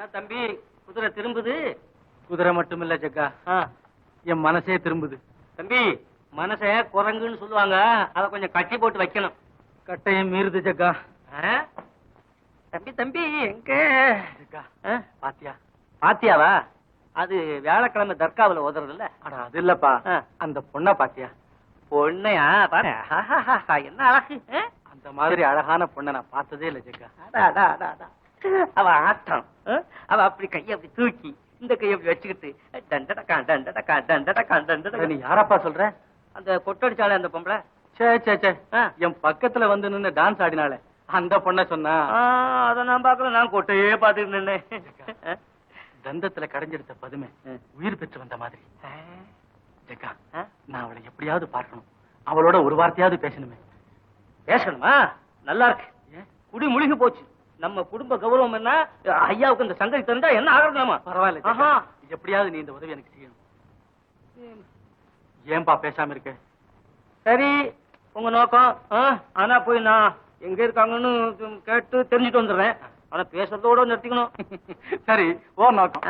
என்ன தம்பி? குதிரை திரும்புது? குதிரை மட்டும் இல்ல ஜக்கா. ஆ, என் மனசே திரும்புது. தம்பி மனச குரங்குன்னு சொல்லுவாங்க. அத கொஞ்சம் கட்டி போட்டு வைக்கணும். கட்டையும் மீறுது ஜக்கா? தம்பி தம்பி எங்க? ஜக்கா? பாத்தியா? பாத்தியாவா? அது வியாழக்கிழமை தர்காவுல இல்ல அட அது இல்லப்பா. அந்த பொண்ண பாத்தியா? பொண்ணையா? பாரு. என்ன அழகு? அந்த மாதிரி அழகான பொண்ணை நான் பார்த்ததே இல்ல ஜக்கா. அடா, அடா, அடா. அவ ஆட்டம் ஆ? அவ அப்படி கைய அப்படி தூக்கி இந்த கைய அப்படி வச்சுக்கிட்டு டண்டடக்கா டண்டடக்கா அட, டண்டடக்கா. நீ யாரப்பா சொல்ற? அந்த கொட்டடிச்சாலே அந்த பொம்பளை. சே சே சே. என் பக்கத்துல வந்து நின்னு டான்ஸ் ஆடினாளே. அந்த பொண்ண சொன்னா அத நான் பாக்கல நான் கொட்டையே பாத்துட்டு நின்னேன். தந்தத்துல கடைஞ்செடுத்த பதுமை. உயிர் பெற்று வந்த மாதிரி. ஜக்கா? நான் அவளை எப்படியாவது பார்க்கணும். அவளோட ஒரு வார்த்தையாவது பேசணுமே. பேசணுமா? நல்லா இருக்கு? குடி முழுகி போச்சு. நம்ம குடும்ப கௌரவம் என்ன? ஐயாவுக்கு இந்த சங்கதி தெரிஞ்சா என்ன ஆகணுமா பரவாயில்ல ஜக்கா. ஆஹா. எப்படியாவது நீ இந்த உதவி எனக்கு செய்யணும். ஏன்பா பேசாம இருக்க? சரி உங்க நோக்கம். ஆனா போய் நான் எங்க இருக்காங்கன்னு கேட்டு தெரிஞ்சுட்டு வந்துடுறேன். ஆனா பேசுறதோட நிறுத்திக்கணும். சரி ஓ நோக்கம்.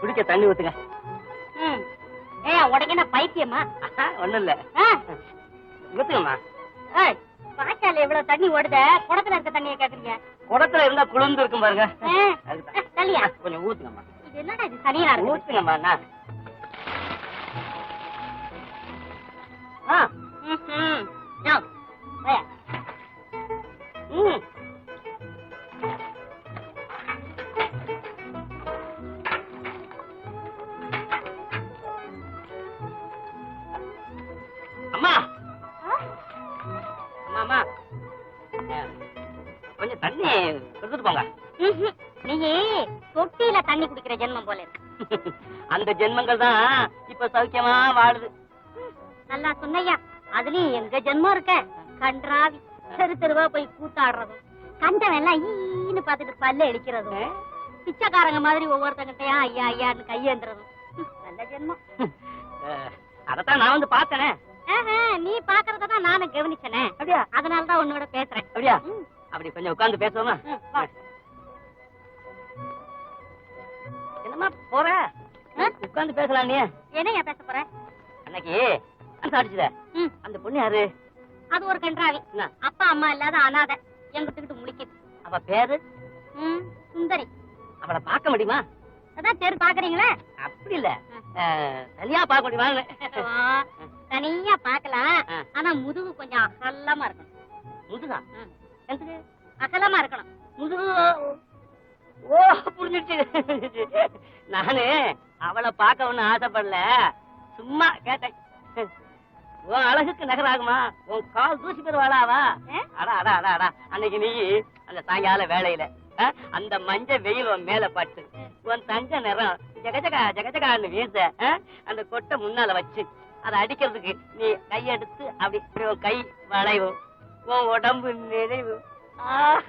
குடிக்க தண்ணி ஊத்துங்க. உனக்கு என்ன பைத்தியமா? ஒண்ணும் இல்ல? ஊத்துங்கம்மா. ஏய், வாய்க்கால்ல இவ்வளவு தண்ணி ஓடுத? குடத்துல இருக்க தண்ணியை கேக்குறீங்க. குடத்துல இருந்தா குளிர்ந்து இருக்கும் பாருங்க. தள்ளியா? கொஞ்சம் ஊத்துங்கம்மா. இது என்னடா இது சரியா இருக்கு? ஊத்துங்கம்மா நான். ஜென்மங்கள் தான் இப்ப சௌக்கியமா வாழுது. நல்லா சொன்னையா அதுலயும் எங்க ஜென்மம் இருக்க கன்றாவி தெரு தெருவா போய் கூத்தாடுறதும் கண்டவன் எல்லாம் ஈன்னு பாத்துட்டு பல்ல அடிக்கிறதும் பிச்சைக்காரங்க மாதிரி ஒவ்வொருத்தங்கிட்டயா ஐயா ஐயான்னு கையேந்துறதும். நல்ல ஜென்மம். அதத்தான் நான் வந்து பார்த்தனே. நீ பாக்குறதான் நானும் கவனிச்சனே. அப்படியா? அதனாலதான் உன்னோட பேசுறேன். அப்படியா. அப்படி கொஞ்சம் உட்கார்ந்து பேசுவோமா? ம், வா. என்னம்மா போற? உட்கார்ந்து பேசலாம் நீ என்னையா பேச போற? அன்னைக்கு அந்த அடிச்சுத? அந்த பொண்ணு யாரு? அது ஒரு கன்றாவி. என்ன? அப்பா அம்மா இல்லாத அனாதை. எங்கிட்டுக்கிட்டு முழிக்குது. அவ பேரு? சுந்தரி. அவளை பார்க்க முடியுமா? அதான் தெரு பாக்குறீங்களே? அப்படி இல்ல. தனியா பார்க்க முடியுமா தனியா பாக்கலாம். ஆனா முதுகு கொஞ்சம் அகலமா இருக்கணும். முதுகா? அகலமா இருக்கணும். முதுகு ஓ புரிஞ்சிருச்சு நானு அவளை பார்க்க ஒண்ணு ஆசைப்படல சும்மா கேட்டேன் உன் அழகுக்கு நகராகுமா உன் கால் தூசி பெறுவாளாவா ஏ? அடா அடா அடா அடா அன்னைக்கு நீ அந்த சாயங்கால வேலையில அந்த மஞ்ச வெயில் உன் மேல பட்டு உன் தங்க நிறம் ஜகஜகா ஜகஜகான்னு வீச அந்த கொட்டை முன்னால வச்சு அதை அடிக்கிறதுக்கு நீ கையெடுத்து அப்படி கை வளைவும் உன் உடம்பு நிறைவு ஆ. ஆ?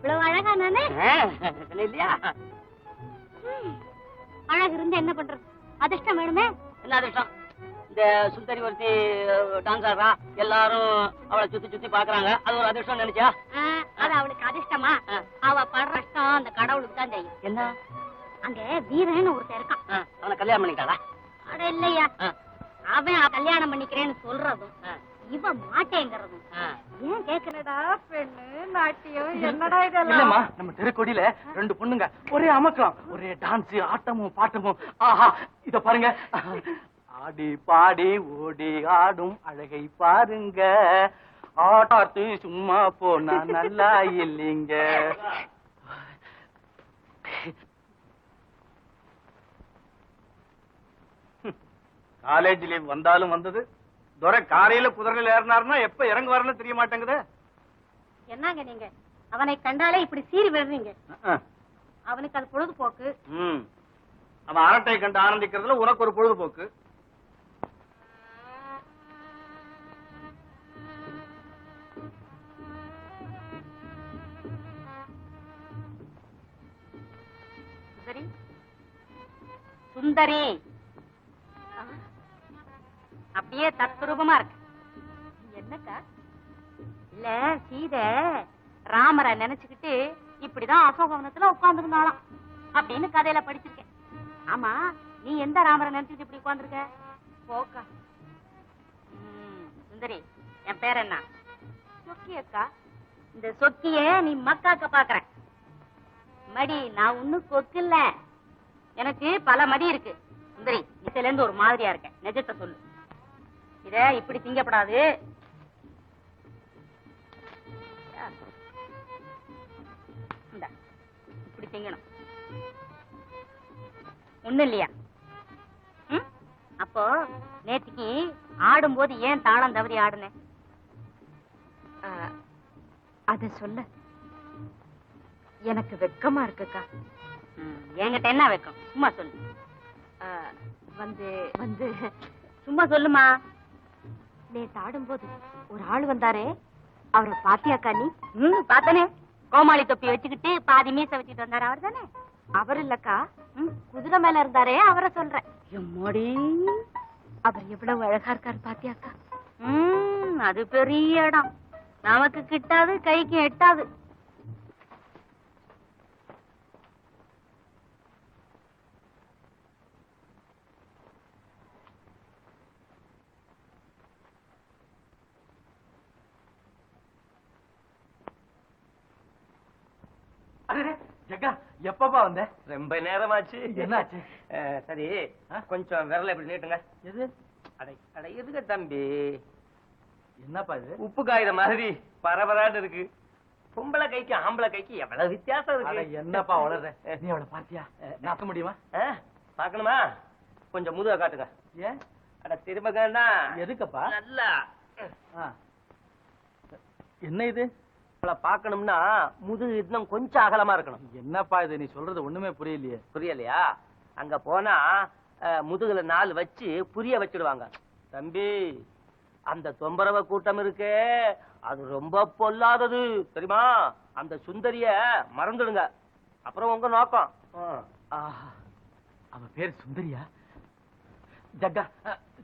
இவ்வளவு அழகா நானு? இல்லையா. அழகு இருந்து என்ன பண்றது? அதிர்ஷ்டம் வேணுமே? என்ன அதிர்ஷ்டம்? இந்த சுந்தரி ஒருத்தி டான்ஸ் ஆடுறா. எல்லாரும் அவளை சுத்தி சுத்தி பாக்குறாங்க. அது ஒரு அதிர்ஷ்டம் நினைச்சா அது அவளுக்கு அதிர்ஷ்டமா. அவ படுற கஷ்டம் அந்த கடவுளுக்கு தான் தெரியும். என்ன? அங்க வீரன்னு ஒருத்தன் இருக்கான். அவனை கல்யாணம் பண்ணிட்டாளா அட இல்லையா? அவன் கல்யாணம் பண்ணிக்கிறேன்னு சொல்றதும் இவ மாட்டேங்கிறதும் ஆ. ஏன் கேக்குறடா பெண்ணு நாட்டியம் என்னடா இல்லம்மா நம்ம தெருக்கொடியில ரெண்டு பொண்ணுங்க. ஒரே அமக்கலாம் ஒரே டான்ஸ் ஆட்டமும் பாட்டமும். ஆஹா இத பாருங்க. ஆடி பாடி ஓடி ஆடும் அழகை பாருங்க. ஆட்டாத்து சும்மா போனா நல்லா இல்லைங்க. காலேஜ் லீவ் வந்தாலும் வந்தது. துரை காலையில குதிரையில ஏறினாருன்னா எப்ப இறங்குவாருன்னு தெரிய மாட்டேங்குது. என்னங்க நீங்க? அவனை கண்டாலே இப்படி சீறி விடுறீங்க அவனுக்கு அது பொழுதுபோக்கு. ம். அவன் அரட்டை கண்டு ஆனந்திக்கிறதுல உனக்கு ஒரு பொழுதுபோக்கு. சுந்தரி? சுந்தரி? அப்படியே தத்ரூபமா இருக்கு. என்னக்கா? இல்ல சீதை ராமரை நினைச்சுக்கிட்டு இப்படிதான் அசோகவனத்துல உட்கார்ந்துருந்தாளாம் அப்படின்னு கதையில படிச்சிருக்கேன். ஆமா நீ எந்த ராமரை நினைச்சுக்கிட்டு இப்படி உட்கார்ந்துருக்க? போக்கா. சுந்தரி என் பேர் என்ன? சொக்கி அக்கா இந்த சொக்கிய நீ மக்காக்க பாக்குறேன். மடி நான் ஒண்ணும் கொக்கு இல்ல. எனக்கு பல மடி இருக்கு. சுந்தரி இதுல இருந்து ஒரு மாதிரியா இருக்கேன் நிஜத்தை சொல்லு. இத இப்படி திங்கப்படாது இப்படி திங்கணும் ஒண்ணு இல்லையா? அப்போ நேத்திக்கு ஆடும்போது ஏன் தாளம் தவறி ஆடுனேன் அத சொல்ல. எனக்கு வெக்கமா இருக்குக்கா. என்கிட்ட என்ன வெக்கம்? சும்மா சொல்லு. வந்து வந்து சும்மா சொல்லுமா? நேத்து ஆடும்போது ஒரு ஆள் வந்தாரே. அவரை பாத்தியாக்கா நீ ம் பார்த்தனே. கோமாளி தொப்பி வச்சுக்கிட்டு பாதி மீச வச்சுட்டு வந்தாரு. அவர் தானே? அவர் இல்லக்கா. ம், குதிரை மேல இருந்தாரே அவரை சொல்றேன். எம்மாடி. அவர் எவ்வளவு அழகா இருக்காரு பாத்தியாக்கா ம் அது பெரிய இடம். நமக்கு கிட்டாது கைக்கு எட்டாது அடடே, ஜக்கா எப்பப்பா வந்த? ரொம்ப நேரமாச்சு. என்னாச்சு? சரி? கொஞ்சம் விரல இப்படி நீட்டுங்க. எது? அடை அடை இருக்க தம்பி? என்னப்பா இது? உப்பு காயிற மாதிரி பரபரான்னு இருக்கு. பொம்பளை கைக்கு ஆம்பளை கைக்கு எவ்வளவு வித்தியாசம் இருக்கு. என்னப்பா வளர்ற நீ அவளை பாத்தியா நாக்க முடியுமா? ஆ? பார்க்கணுமா? கொஞ்சம் முதுக காட்டுங்க. ஏன்? அட திரும்பகன்னா எதுக்குப்பா? நல்லா. என்ன இது? அவளை பார்க்கணும்னா முதுகு இன்னும் கொஞ்சம் அகலமா இருக்கணும். என்னப்பா இது? நீ சொல்றது ஒண்ணுமே புரியலையே. புரியலையா? அங்க போனா முதுகுல நாலு வச்சு புரிய வச்சிடுவாங்க. தம்பி அந்த தொம்பரவ கூட்டம் இருக்கே. அது ரொம்ப பொல்லாதது. தெரியுமா? அந்த சுந்தரிய மறந்துடுங்க. அப்புறம் உங்க நோக்கம். அவ பேர் சுந்தரியா? ஜக்கா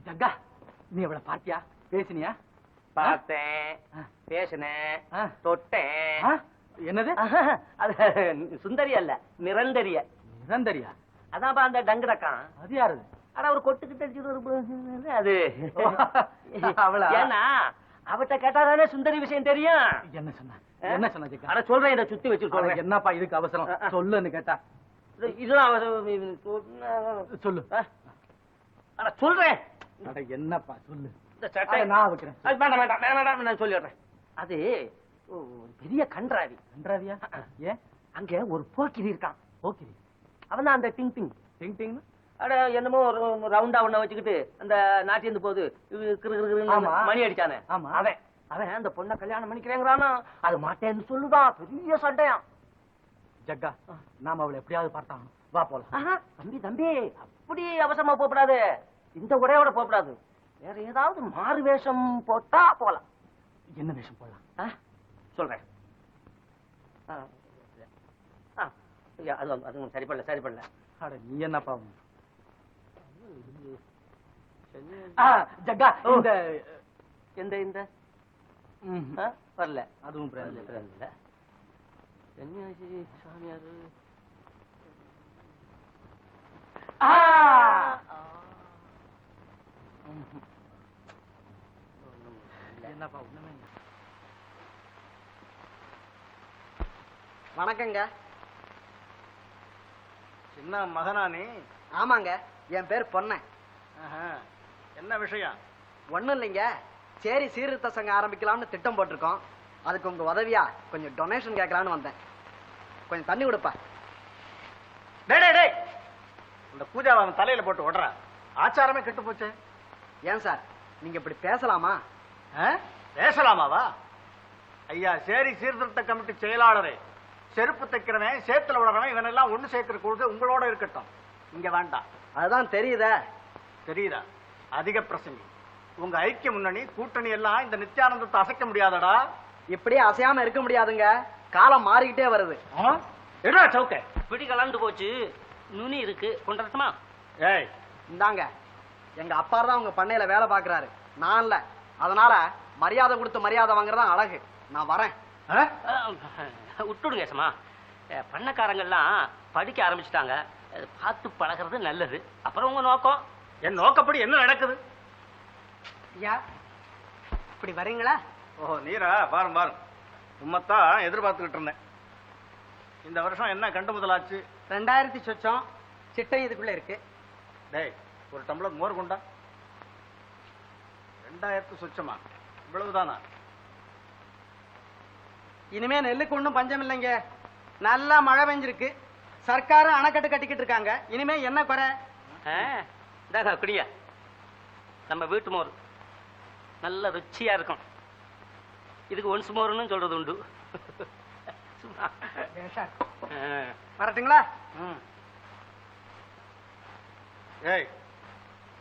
ஜக்கா நீ அவளை பாத்தியா பேசினியா? பார்த்தேன். பேசினேன். தொட்டேன்? என்னது அது சுந்தரி அல்ல நிரந்தரிய நிரந்தரியா அதான்ப்பா அந்த டங்குரக்கான் அது யாரு ஆனா ஒரு அடிச்சுட்டு ஒரு அது அவளா? ஏன்னா அவட்ட கேட்டாதானே சுந்தரி விஷயம் தெரியும் என்ன சொன்ன? என்ன சொன்ன ஜக்கா அட சொல்றேன் இதை சுத்தி வச்சு சொல்றேன் என்னப்பா இதுக்கு அவசரம். சொல்லுன்னு கேட்டா இது- இதுதான் அவசரம். சொல்லு? அட சொல்றேன் அட என்னப்பா சொல்லு இந்த சட்டை. நான் வைக்கிறேன் வேண்டாம் வேண்டாம் வேண்டாம், நான் சொல்லிடுறேன். அது ஒரு பெரிய கன்றாவி. நன்றாவியா ஏன்? அங்க ஒரு போக்கிரி இருக்கான். ஓகே அவன் தான் அந்த டிங் டிங். டிங் டிங் அட என்னமோ ஒரு ரவுண்டா ஒண்ண வச்சுக்கிட்டு அந்த நாட்டியந்து போது. மணி அடிச்சானே. ஆமா. அவன். அவன் அந்த பொண்ணை கல்யாணம் பண்ணிக்கிறேங்கிறானா? அது மாட்டேன்னு சொல்லுதான் பெரிய சண்டையாம். ஜக்கா நாம அவளை எப்படியாவது பார்த்தாங்க வா போலாம். தம்பி தம்பி. அப்படி அவசரமா போகக்கூடாது இந்த உடையோட போகக்கூடாது வேற ஏதாவது மாறு வேஷம் போட்டா போலாம். என்ன வேஷம் போடலாம்? சொல்றேன். அது அது சரி பண்ணல சரி பண்ணல அட நீ என்னப்பா? ஆ, ஜக்கா. இந்த எந்த இந்த? வரல. அதுவும் வரல. சன்னியாசி சாமியாரு ஆ! என்னப்பா ஒண்ணுமே. வணக்கங்க. சின்ன மகனானே ஆமாங்க என் பேர் பொன்னன் என்ன விஷயம்? ஒண்ணும் இல்லைங்க. சரி சீர்திருத்த சங்கம் ஆரம்பிக்கலாம்னு திட்டம் போட்டிருக்கோம். அதுக்கு உங்க உதவியா கொஞ்சம் டொனேஷன் கேட்கலான்னு வந்தேன். கொஞ்சம் தண்ணி கொடுப்பா. டேய் டேய், டேய். இந்த பூஜாவை அவன் தலையில போட்டு விடுறா ஆச்சாரமே கெட்டு போச்சு. ஏன் சார்? நீங்க இப்படி பேசலாமா? ஆ? பேசலாமாவா? ஐயா சேரி சீர்திருத்த கமிட்டி செயலாளரே செருப்பு தைக்கிறவன் சேத்துல விடுறவன் இவனெல்லாம் ஒண்ணு சேர்க்கிற கொள்கை உங்களோட இருக்கட்டும். இங்க வேண்டாம் அதுதான் தெரியுதே. தெரியுதா? அதிக பிரசங்கி. உங்க ஐக்கிய முன்னணி கூட்டணி எல்லாம் இந்த நித்யானந்தத்தை அசைக்க முடியாதடா. இப்படியே அசையாம இருக்க முடியாதுங்க. காலம் மாறிக்கிட்டே வருது. என்ன சவுக்க? பிடி கலந்து போச்சு. நுனி இருக்கு. கொண்டரட்டுமா ஏய் இந்தாங்க. எங்க அப்பா தான் உங்க பண்ணையில வேலை பாக்குறாரு நான் இல்ல. அதனால மரியாதை கொடுத்து மரியாதை வாங்குறதா அழகு. நான் வரேன். ஆ? விட்டுடுங்க ஏசமா பண்ணக்காரங்கெல்லாம் படிக்க ஆரம்பிச்சிட்டாங்க. அது பார்த்து பழகிறது நல்லது. அப்புறம் உங்க நோக்கம்? என் நோக்கப்படி என்ன நடக்குது? ஐயா இப்படி வரீங்களா? ஓஹோ நீரா பாரும் பாரும். உம்மத்தான் எதிர்பார்த்துக்கிட்டு இருந்தேன். இந்த வருஷம் என்ன கண்டு முதலாச்சு? ரெண்டாயிரத்தி சொச்சம் சிட்டை இதுக்குள்ள இருக்கு. டேய் ஒரு டம்ளர் மோர் கொண்டா. ரெண்டாயிரத்து சுச்சமா? இவ்வளவுதானா? இனிமே நெல்லுக்கு ஒண்ணும் பஞ்சம் இல்லைங்க. நல்லா மழை பெஞ்சிருக்கு. சர்க்காரும் அணைக்கட்டு கட்டிக்கிட்டு இருக்காங்க. இனிமே என்ன குறை? இந்தாங்க குடியா நம்ம வீட்டு மோர். நல்ல ருச்சியா இருக்கும். இதுக்கு ஒன்ஸ் மோர்னு சொல்றது உண்டு. வரட்டுங்களா. ஏய்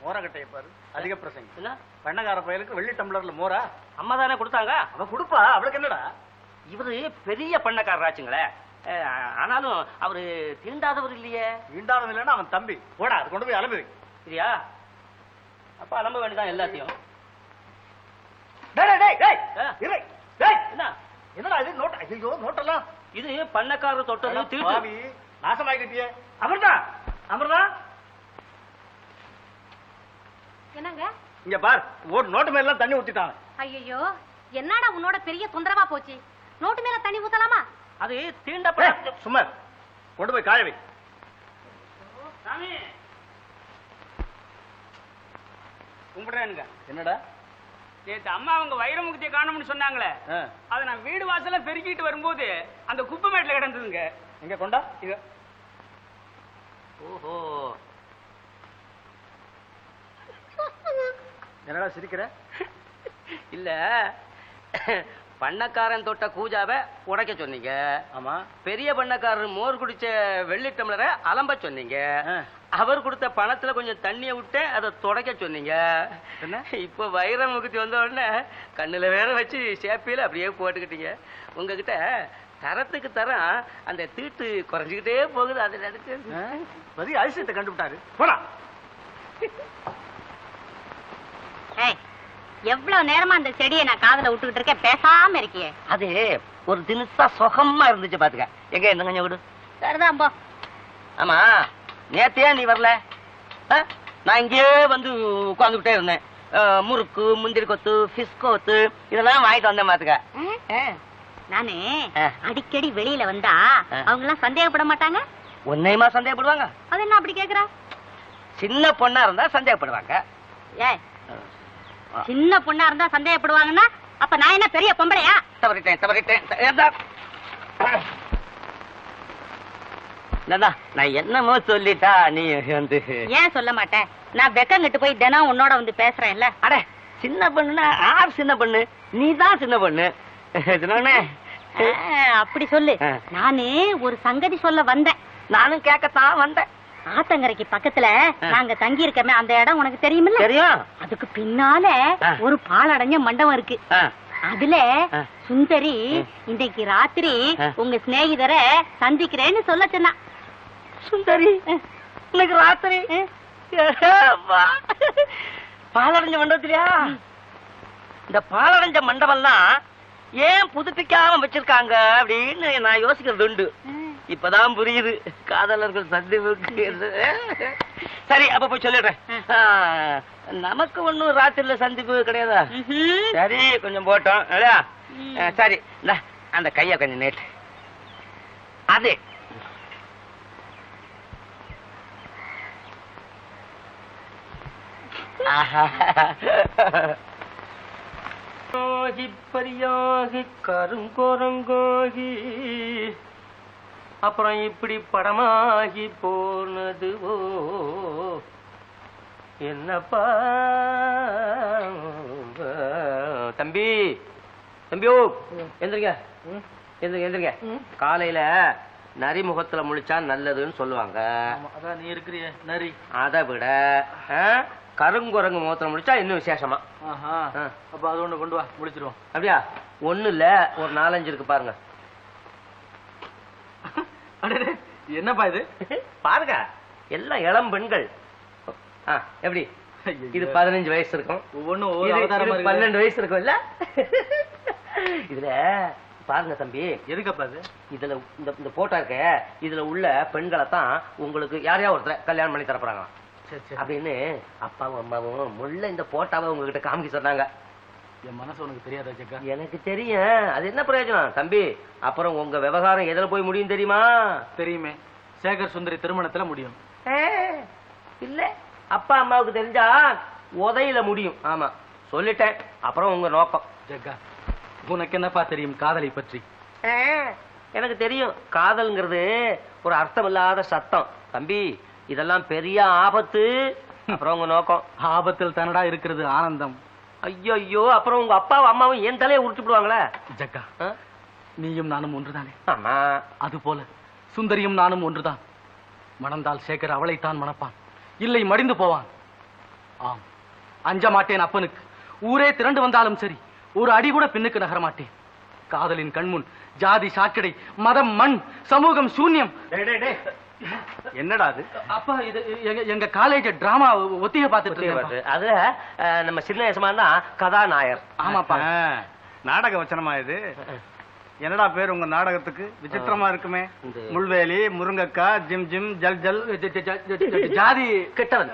மோரக்கட்டையை பாரு. அதிக பிரசங்க என்ன? பண்ணக்கார பயலுக்கு வெள்ளி டம்ளர்ல மோரா? அம்மா தானே கொடுத்தாங்க? அவ கொடுப்பா. அவளுக்கு என்னடா? இவரு பெரிய பண்ணக்காரராச்சுங்களே ஆனாலும் அவரு தீண்டாதவர் இல்லையே. ஈண்டானது இல்லைன்னா அவன் தம்பி. போடா அது கொண்டு போய் அலம்பு. சரியா அப்ப அலம்ப வேண்டியதான் எல்லாத்தையும். என்னடா இது? நோட் ஐயோ நோட்டெல்லாம். இது பண்ணக்காரர் தொட்டது நாசமாக்கிட்டியே அமிர்தா! அமிர்தா? என்னங்க? இங்க பார் ஒரு நோட்டு மேல எல்லாம் தண்ணி ஊத்திட்டாங்க ஐயோ என்னடா உன்னோட பெரிய தொந்தரவா போச்சு? நோட்டு மேல தண்ணி ஊத்தலாமா? அது தீண்டப்பட சும்மா. கொண்டு போய் காய வை. சாமி. கும்பிடுறேனுங்க என்னடா? நேத்து அம்மா அவங்க வைரமுகத்தை காணும்னு சொன்னாங்களே. அதை நான் வீடு வாசல்ல பெருக்கிட்டு வரும்போது அந்த குப்பை மேட்ல கிடந்ததுங்க. இங்க கொண்டா? இது ஓஹோ. என்னடா சிரிக்கிற? இல்ல. பண்ணக்காரன் தொட்ட கூஜாவை உடைக்க சொன்னீங்க. ஆமா. பெரிய பண்ணக்காரர் மோர் குடிச்ச வெள்ளி டம்ளரை அலம்ப சொன்னீங்க. அவர் கொடுத்த பணத்துல கொஞ்சம் தண்ணிய விட்டு அதை துடைக்க சொன்னீங்க? இப்ப வைர முகத்தி வந்த உடனே கண்ணுல வேற வச்சு சேப்பியில அப்படியே போட்டுக்கிட்டீங்க. உங்ககிட்ட தரத்துக்கு தரம் அந்த தீட்டு குறைஞ்சுக்கிட்டே போகுது அதை நினைச்சு ஆ? மதி அதிசயத்தை கண்டுபிட்டாரு. போடா. ஏய் எவ்வளவு நேரமா அந்த செடியை நான் காதுல விட்டுக்கிட்டு இருக்கேன்? பேசாம இருக்கியே. அது ஒரு தினுசா சுகமா இருந்துச்சு பாத்துக்க. எங்க இந்த கொஞ்சம் விடு? சரிதான் போ. ஆமா. நேத்தையே நீ வரல? நான் இங்கேயே வந்து உட்காந்துக்கிட்டே இருந்தேன். முறுக்கு முந்திரி கொத்து ஃபிஷ் கொத்து இதெல்லாம் வாங்கிட்டு வந்தேன் பாத்துக்க. நானு. அடிக்கடி வெளியில வந்தா. அவங்க எல்லாம் சந்தேகப்பட மாட்டாங்க? உன்னையுமா சந்தேகப்படுவாங்க? அது என்ன அப்படி கேக்குற? சின்ன பொண்ணா இருந்தா சந்தேகப்படுவாங்க. ஏய் சின்ன பொண்ணா இருந்தா சந்தேகப்படுவாங்கன்னா அப்ப நான் என்ன பெரிய பொம்பளையா? தவறிட்டேன் தவறிட்டேன். நான் என்னமோ சொல்லிட்டா நீ வந்து. ஏன் சொல்ல மாட்டேன் நான் வெக்கங்கிட்டு போய் தினம் உன்னோட வந்து பேசுறேன்ல. அட சின்ன பொண்ணுனா யார் சின்ன பொண்ணு? நீ தான் சின்ன பொண்ணு. அப்படி சொல்லு. நானு ஒரு சங்கதி சொல்ல வந்தேன். நானும் கேட்கத்தான் வந்தேன். ஆத்தங்கரைக்கு பக்கத்துல. நாங்க தங்கி இருக்கமே அந்த இடம் உனக்கு தெரியுமில்ல தெரியும் அதுக்கு பின்னால. ஒரு பாலடைஞ்ச மண்டபம் இருக்கு அதுல. சுந்தரி. இன்னைக்கு ராத்திரி. உங்க சிநேகிதரை சந்திக்கிறேன்னு சொல்ல சொன்னா சுந்தரி இன்னைக்கு ராத்திரி. பாலடைஞ்ச மண்டபத்திலயா இந்த பாலடைஞ்ச மண்டபம்லாம் ஏன் புதுப்பிக்காம வச்சிருக்காங்க அப்படின்னு நான் யோசிக்கிறது உண்டு இப்பதான் புரியுது. காதலர்கள் சந்திப்புக்கு என்று. சரி அப்ப போய் சொல்லிடுறேன். நமக்கு ஒண்ணும் ராத்திரில சந்திப்பு கிடையாதா. சரி கொஞ்சம் போட்டோம். இல்லையா? சரி. அந்த கைய கொஞ்சம் நேற்று அது. பரியாகி கருங்கோரங்கோகி. அப்புறம் இப்படி படமாகி போனதுவோ என்னப்பா? தம்பி தம்பியோ எந்திரிங்க. எந்திரிங்க. எந்திரிங்க காலையில நரிமுகத்துல முழிச்சா நல்லதுன்னு சொல்லுவாங்க. அதான் நீ இருக்கிறியே நரி. அதை விட கருங்குரங்கு முகத்துல முழிச்சா இன்னும் விசேஷமா. அப்ப அது ஒண்ணு கொண்டு வா முடிச்சிருவோம். அப்படியா? ஒண்ணு இல்ல ஒரு நாலஞ்சு இருக்கு பாருங்க. அடடே. என்னப்பா இது? பாருங்க. எல்லாம் இளம் பெண்கள். ஆ, எப்படி? இது பதினஞ்சு வயசு இருக்கும். ஒவ்வொன்னும் ஒவ்வொரு பன்னெண்டு வயசு இருக்கும் இல்ல இதுல பாருங்க தம்பி. எதுக்கப்பா இது? இதுல இந்த இந்த போட்டோ இருக்க. இதுல உள்ள பெண்களை தான் உங்களுக்கு யாரையா ஒருத்தர கல்யாணம் பண்ணி சரி அப்படின்னு அப்பாவும் அம்மாவும் முள்ள இந்த போட்டோவை உங்ககிட்ட காமிக்க சொன்னாங்க. என் மனசு உனக்கு தெரியாதா ஜக்கா? எனக்கு தெரியும். அது என்ன பிரயோஜனம்? தம்பி அப்புறம் உங்க விவகாரம் எதுல போய் முடியும் தெரியுமா? தெரியுமே. சேகர் சுந்தரி திருமணத்துல முடியும். இல்ல. அப்பா அம்மாவுக்கு தெரிஞ்சா உதையில முடியும். ஆமா சொல்லிட்டேன். அப்புறம் உங்க நோக்கம். ஜக்கா உனக்கு என்னப்பா தெரியும் காதலை பற்றி? எனக்கு தெரியும். காதல்ங்கிறது ஒரு அர்த்தமில்லாத சத்தம். தம்பி இதெல்லாம் பெரிய ஆபத்து. அப்புறம் உங்க நோக்கம். ஆபத்தில் தானடா இருக்கிறது ஆனந்தம். ஐயோ அப்புறம் உங்க அப்பாவும் அம்மாவும் என் தலையை உருட்டிவிடுவாங்களே ஜக்கா ஆ? நீயும் நானும் ஒன்றுதானே? ஆமா. அது போல சுந்தரியும் நானும் ஒன்றுதான். மணந்தால் சேகர் அவளைத்தான் மணப்பான். இல்லை மடிந்து போவான். ஆம். அஞ்ச மாட்டேன் அப்பனுக்கு. ஊரே திரண்டு வந்தாலும் சரி ஒரு அடி கூட பின்னுக்கு நகர மாட்டேன். காதலின் கண்முன் ஜாதி சாக்கடை மதம் மண் சமூகம் சூன்யம். டேய், டேய், டேய். என்னடா அது? அப்பா இது எங்க- எங்க காலேஜ் டிராமா ஒத்திகை பார்த்துட்டு இருக்கேன்ப்பா. அதுல நம்ம சின்ன யசமா தான் கதாநாயர் ஆமாப்பா. நாடக வச்சனமா இது? என்னடா பேர் உங்க நாடகத்துக்கு? விசித்திரமா இருக்குமே. முள்வேலி முருங்கக்கா ஜிம் ஜிம் ஜல் ஜல். ஜாதி கெட்டவன்.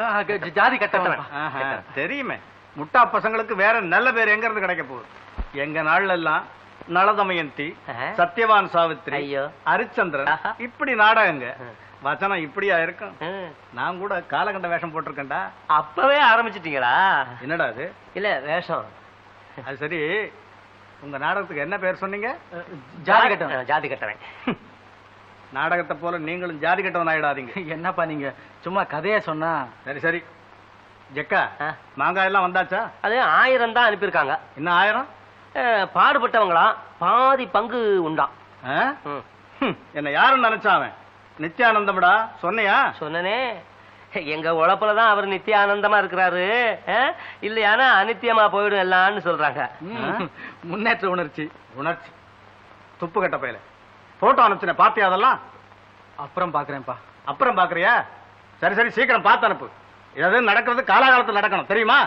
ஜாதி கட்டவன். ஆஹா, தெரியுமே. முட்டா பசங்களுக்கு வேற நல்ல பேர் எங்க இருந்து கிடைக்க போகுது? எங்க நாள்ல எல்லாம் நளதமயந்தி ஆஹா. சத்யவான் சாவித்ரி ஆஹா. இப்படி நாடகங்க. வச்சனம் இப்படியா இருக்கும். நான் கூட காலகண்ட வேஷம் போட்டிருக்கேன்டா. அப்பவே ஆரம்பிச்சிட்டீங்களா என்னடா அது? இல்ல வேஷம். அது சரி. உங்க நாடகத்துக்கு என்ன பேர் சொன்னீங்க? ஜாதி கட்டவன் ஜாதி கட்டவன். நாடகத்தை போல நீங்களும் ஜாதி கட்டவன் ஆயிடாதீங்க. என்னப்பா நீங்க? சும்மா கதைய சொன்னா. சரி சரி. ஜெக்கா. மாங்காய் எல்லாம் வந்தாச்சா? அது ஆயிரம் தான் அனுப்பியிருக்காங்க. இன்னும் ஆயிரம்? பாடுபட்டவங்களாம் பாதி பங்கு உண்டாம். என்ன யாருன்னு நினைச்சான் நித்யானந்தம்டா சொன்னையா? சொன்னனே. எங்க உழப்புல தான் அவர் நித்தியானந்தமா இருக்கிறாரு. அஹ், இல்லையானா அனித்தியமா போயிடும் எல்லாம்னு சொல்றாங்க. முன்னேற்ற உணர்ச்சி. உணர்ச்சி. துப்பு கட்ட பையல. போட்டோ அனுப்பிச்சின பாத்தியா அதெல்லாம்? அப்புறம் பாக்குறேன்ப்பா. அப்புறம் பாக்குறியா? சரி சரி சீக்கிரம் பார்த்து அனுப்பு. ஏதாவது நடக்கிறது காலாகாலத்தில் நடக்கணும். தெரியுமா?